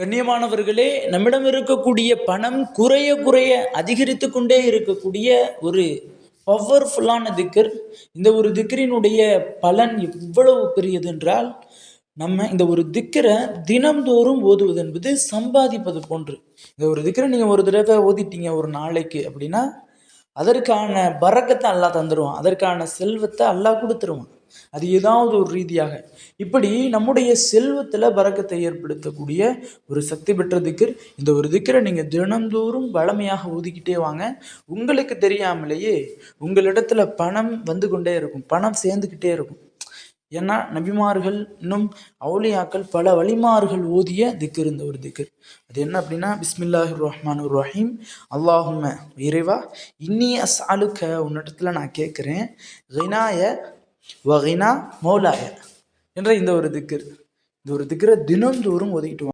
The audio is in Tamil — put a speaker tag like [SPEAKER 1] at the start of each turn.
[SPEAKER 1] கண்ணியமானவர்களே நம்மிடம் இருக்கக்கூடிய பணம் குறைய குறைய அதிகரித்து கொண்டே இருக்கக்கூடிய ஒரு பவர்ஃபுல்லான திக்கர். இந்த ஒரு திக்கரினுடைய பலன் எவ்வளவு பெரியது என்றால் நம்ம இந்த ஒரு திக்கரை தினம்தோறும் ஓதுவது என்பது சம்பாதிப்பது போன்று. இந்த ஒரு திக்கரை நீங்கள் ஒரு தடவை ஓதிட்டீங்க ஒரு நாளைக்கு அப்படின்னா அதற்கான பறக்கத்தை அல்லா தந்துடுவான் அதற்கான செல்வத்தை அல்லா கொடுத்துருவான். அது ஏதாவது ஒரு ரீதியாக. இப்படி நம்முடைய செல்வத்தில் பறக்கத்தை ஏற்படுத்தக்கூடிய ஒரு சக்தி பெற்ற திக்கர் இந்த ஒரு திக்கரை நீங்கள் தினந்தோறும் வளமையாக ஊதிக்கிட்டே வாங்க. உங்களுக்கு தெரியாமலேயே உங்களிடத்துல பணம் வந்து கொண்டே இருக்கும். பணம் சேர்ந்துக்கிட்டே இருக்கும். ஏன்னா நபிமார்கள் இன்னும் அவுளியாக்கள் பல வழிமார்கள் ஓதிய திக்கர் இந்த ஒரு திக்கர். அது என்ன அப்படின்னா பிஸ்மில்லாஹிர் ரஹ்மான் ரஹீம். அல்லாஹும இறைவா இன்னி அஸ்அலுக்க உன்னிடத்துல நான் கேட்குறேன் ரினாய வகைனா மௌலாய. என்ற இந்த ஒரு திக்கர். இந்த ஒரு திக்கரை தினந்தோறும் ஒதுக்கிட்டு வாங்க